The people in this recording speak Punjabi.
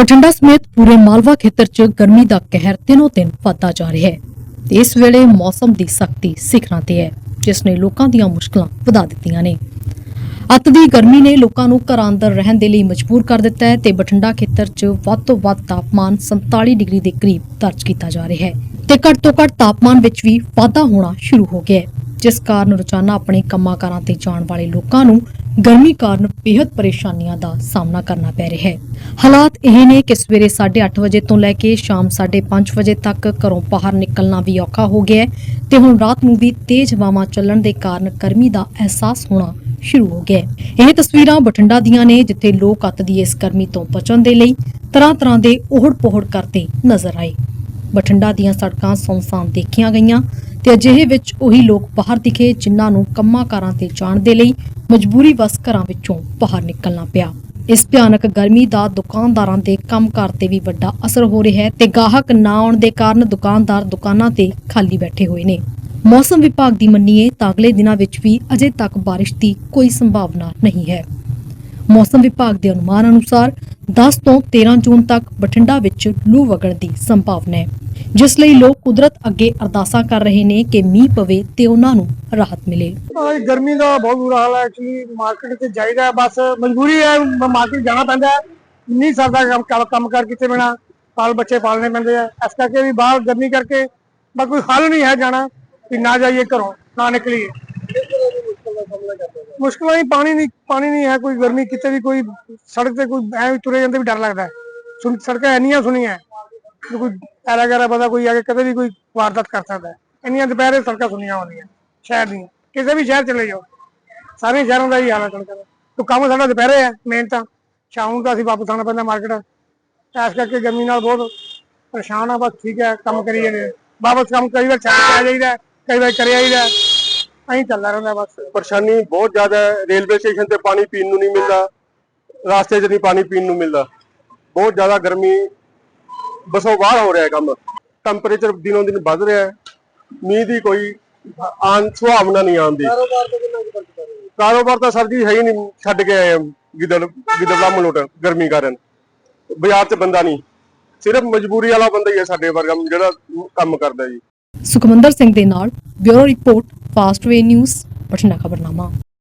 ਬਠਿੰਡਾ ਸਮੇਤ ਪੂਰੇ ਮਾਲਵਾ ਖੇਤਰ 'ਚ ਗਰਮੀ ਦਾ ਕਹਿਰ ਦਿਨੋਂ ਦਿਨ ਵਧਦਾ ਜਾ ਰਿਹਾ ਹੈ ਤੇ ਇਸ ਵੇਲੇ ਮੌਸਮ ਦੀ ਸਖਤੀ ਸਿਖਰਾਂ ਤੇ ਹੈ, ਜਿਸ ਨੇ ਲੋਕਾਂ ਦੀਆਂ ਮੁਸ਼ਕਲਾਂ ਵਧਾ ਦਿੱਤੀਆਂ ਨੇ। ਅੱਤ ਦੀ ਗਰਮੀ ਨੇ ਲੋਕਾਂ ਨੂੰ ਘਰਾਂ ਅੰਦਰ ਰਹਿਣ ਦੇ ਲਈ ਮਜਬੂਰ ਕਰ ਦਿੱਤਾ ਹੈ ਤੇ ਬਠਿੰਡਾ ਖੇਤਰ 'ਚ ਵੱਧ ਤੋਂ ਵੱਧ ਤਾਪਮਾਨ 47 ਡਿਗਰੀ ਦੇ ਕਰੀਬ ਦਰਜ ਕੀਤਾ ਜਾ ਰਿਹਾ ਹੈ ਤੇ ਘੱਟ ਤੋਂ ਘੱਟ ਤਾਪਮਾਨ ਵਿੱਚ ਵੀ ਵਾਧਾ ਹੋਣਾ ਸ਼ੁਰੂ ਹੋ ਗਿਆ ਹੈ, ਜਿਸ ਕਾਰਨ ਰੋਜ਼ਾਨਾ ਆਪਣੇ ਕੰਮਾਂ-ਕਾਰਾਂ ਤੇ ਜਾਣ ਵਾਲੇ ਲੋਕਾਂ ਨੂੰ ਗਰਮੀ ਕਾਰਨ ਬੇਹੱਦ ਪਰੇਸ਼ਾਨੀਆਂ ਦਾ ਸਾਹਮਣਾ ਕਰਨਾ ਪੈ ਰਿਹਾ ਹੈ। ਹਾਲਾਤ ਇਹ ਨੇ ਕਿ ਸਵੇਰੇ 8:30 ਵਜੇ ਤੋਂ ਲੈ ਕੇ ਸ਼ਾਮ 5:30 ਵਜੇ ਤੱਕ ਘਰੋਂ ਬਾਹਰ ਨਿਕਲਣਾ ਵੀ ਔਖਾ ਹੋ ਗਿਆ ਹੈ ਤੇ ਹੁਣ ਰਾਤ ਨੂੰ ਵੀ ਤੇਜ਼ ਹਵਾਵਾਂ ਚੱਲਣ ਦੇ ਕਾਰਨ ਗਰਮੀ ਦਾ ਅਹਿਸਾਸ ਹੋਣਾ ਸ਼ੁਰੂ ਹੋ ਗਿਆ ਹੈ। ਇਹ ਤਸਵੀਰਾਂ ਬਠਿੰਡਾ ਦੀਆਂ ਨੇ, ਜਿੱਥੇ ਲੋਕ ਅੱਤ ਦੀ ਇਸ ਗਰਮੀ ਤੋਂ ਬਚਣ ਦੇ ਲਈ ਤਰ੍ਹਾਂ-ਤਰ੍ਹਾਂ ਦੇ ਓਹੜ ਪੋਹੜ ਕਰਦੇ ਨਜ਼ਰ ਆਏ। ਬਠਿੰਡਾ ਦੀਆਂ ਸੜਕਾਂ ਸੁੰਨਸਾਨ ਦੇਖੀਆਂ ਗਈਆਂ। ਤੇ ਅਜਿਹੇ ਵਿੱਚ ਉਹੀ ਲੋਕ ਬਾਹਰ ਦਿਖੇ, ਜਿਨ੍ਹਾਂ ਨੂੰ ਕੰਮਾਂ ਕਾਰਾਂ ਤੇ ਜਾਣ ਦੇ ਲਈ ਮਜਬੂਰੀ ਵਸ ਘਰਾਂ ਵਿੱਚੋਂ ਬਾਹਰ ਨਿਕਲਣਾ ਪਿਆ। ਇਸ ਭਿਆਨਕ ਗਰਮੀ ਦਾ ਦੁਕਾਨਦਾਰਾਂ ਦੇ ਕੰਮਕਾਰ ਤੇ ਵੀ ਵੱਡਾ ਅਸਰ ਹੋ ਰਿਹਾ ਹੈ ਤੇ ਗਾਹਕ ਨਾ ਆਉਣ ਦੇ ਕਾਰਨ ਦੁਕਾਨਦਾਰ ਦੁਕਾਨਾਂ ਤੇ ਖਾਲੀ ਬੈਠੇ ਹੋਏ ਨੇ। ਮੌਸਮ ਵਿਭਾਗ ਦੀ ਮੰਨੀਏ ਤਾਂ ਅਗਲੇ ਦਿਨਾਂ ਵਿੱਚ ਵੀ ਅਜੇ ਤੱਕ ਬਾਰਿਸ਼ ਦੀ ਕੋਈ ਸੰਭਾਵਨਾ ਨਹੀਂ ਹੈ। ਮੌਸਮ ਵਿਭਾਗ ਦੇ ਅਨੁਮਾਨ ਅਨੁਸਾਰ 10 ਤੋਂ 13 ਜੂਨ ਤੱਕ ਬਠਿੰਡਾ ਵਿੱਚ ਲੂ ਵਗਣ ਦੀ ਸੰਭਾਵਨਾ ਹੈ। ਜਿਸ ਲਈ ਲੋਕ ਕੁਦਰਤ ਅੱਗੇ ਅਰਦਾਸਾਂ ਕਰ ਰਹੇ ਨੇ ਕਿ ਮੀਂਹ ਪਵੇ ਤੇ ਉਹਨਾਂ ਨੂੰ ਰਾਹਤ ਮਿਲੇ। ਅੱਜ ਗਰਮੀ ਦਾ ਬਹੁਤ ਬੁਰਾ ਹਾਲ ਹੈ। ਐਕਚੁਅਲੀ ਮਾਰਕੀਟ ਤੇ ਜਾਈਦਾ ਹੈ, ਬਸ ਮਜਬੂਰੀ ਹੈ ਮਾਰਕੀਟ ਜਾਣਾ ਪੈਂਦਾ ਹੈ। ਨਹੀਂ ਸਰਦਾ ਕੰਮ ਕੰਮ- ਕੰਮ ਕਰ ਕਿਤੇ ਬਿਨਾ ਪਾਲ ਬੱਚੇ ਪਾਲਣੇ ਪੈਂਦੇ ਆ। ਇਸ ਕਰਕੇ ਵੀ ਬਾਹਰ ਗਰਮੀ ਕਰਕੇ ਬਸ ਕੋਈ ਹੱਲ ਨਹੀਂ ਹੈ ਜਾਣਾ ਕਿ ਨਾ ਜਾਈਏ ਘਰੋਂ ਨਾ ਨਿਕਲੀਏ। ਮੁਸ਼ਕਲਾਂ ਹੀ ਪਾਣੀ ਨਹੀਂ ਪਾਣੀ ਨਹੀਂ ਹੈ ਕੋਈ ਗਰਮੀ। ਕਿਤੇ ਵੀ ਕੋਈ ਸੜਕ ਤੇ ਕੋਈ ਐ ਤੁਰੇ ਜਾਂਦੇ ਵੀ ਡਰ ਲੱਗਦਾ ਹੈ। ਸੁਣ ਸੜਕਾਂ ਇੰਨੀਆਂ ਸੁਣੀਆਂ ਕੋਈ ਐਰਾ ਗੈਰਾ ਬੰਦਾ ਕੋਈ ਆ ਕੇ ਕਦੇ ਵੀ ਕੋਈ ਵਾਰਦਾਤ ਕਰ ਸਕਦਾ ਹੈ। ਇੰਨੀਆਂ ਦੁਪਹਿਰੇ ਸੜਕਾਂ ਸੁਣੀਆਂ ਹੁੰਦੀਆਂ ਸ਼ਹਿਰ ਦੀਆਂ। ਕਿਸੇ ਵੀ ਸ਼ਹਿਰ ਚਲੇ ਜਾਓ। ਸਾਰੇ ਸ਼ਹਿਰਾਂ ਦਾ ਹੀ ਹਾਲ ਹੈ ਸੜਕਾਂ ਦਾ। ਤੋ ਕੰਮ ਸਾਡਾ ਦੁਪਹਿਰੇ ਹੈ ਮੇਨ ਤਾਂ। ਸ਼ਾਮ ਨੂੰ ਤਾਂ ਅਸੀਂ ਵਾਪਸ ਆਉਣਾ ਪੈਂਦਾ ਮਾਰਕੀਟ ਇਸ ਕਰਕੇ ਗਰਮੀ ਨਾਲ ਬਹੁਤ ਪਰੇਸ਼ਾਨ ਆ ਬਸ ਠੀਕ ਹੈ, ਕੰਮ ਕਰੀ ਜਾਂਦੇ ਹਾਂ। ਵਾਪਸ ਕੰਮ ਕਈ ਵਾਰ ਛੱਡ ਕੇ ਆ ਜਾਈਦਾ ਕਈ ਵਾਰ ਕਰਿਆ ਜਾਈਦਾ ਐਂ ਚੱਲਦਾ ਰਹਿੰਦਾ ਬਸ। ਪਰੇਸ਼ਾਨੀ ਬਹੁਤ ਜ਼ਿਆਦਾ ਹੈ। ਰੇਲਵੇ ਸਟੇਸ਼ਨ ਤੇ ਪਾਣੀ ਪੀਣ ਨੂੰ ਨਹੀਂ ਮਿਲਦਾ। ਰਾਸਤੇ 'ਚ ਨਹੀਂ ਪਾਣੀ ਪੀਣ ਨੂੰ ਮਿਲਦਾ। ਬਹੁਤ ਜ਼ਿਆਦਾ ਗਰਮੀ ਬਸੋਂ ਬਾਹਰ ਹੋ ਰਿਹਾ ਕੰਮ। ਟੈਂਪਰੇਚਰ ਦਿਨੋਂ ਦਿਨ ਵੱਧ ਰਿਹਾ ਹੈ। ਮੀਂਹ ਦੀ ਕੋਈ ਆਨ ਸੁਭਾਵਨਾ ਨਹੀਂ ਆਉਂਦੀ ਕਾਰੋਬਾਰ ਤੋਂ ਕਿੰਨਾ ਕੁ ਫ਼ਰਕ ਪੈ ਰਿਹਾ ਕਾਰੋਬਾਰ ਤਾਂ ਸਰ ਜੀ ਹੈ ਹੀ ਨਹੀਂ ਛੱਡ ਕੇ ਆਏ ਗਿੱਦੜ ਗਿੱਦੜਲਾ ਮਲੋਟ ਗਰਮੀ ਕਾਰਨ। ਬਾਜ਼ਾਰ 'ਚ ਬੰਦਾ ਨਹੀਂ। ਸਿਰਫ ਮਜਬੂਰੀ ਵਾਲਾ ਬੰਦਾ ਹੀ ਹੈ ਸਾਡੇ ਵਰਗਾ ਜਿਹੜਾ ਕੰਮ ਕਰਦਾ ਜੀ। ਸੁਖਮੰਦਰ ਸਿੰਘ ਦੇ ਨਾਲ bureau report Fastway news Bathinda ਖਬਰਨਾਮਾ।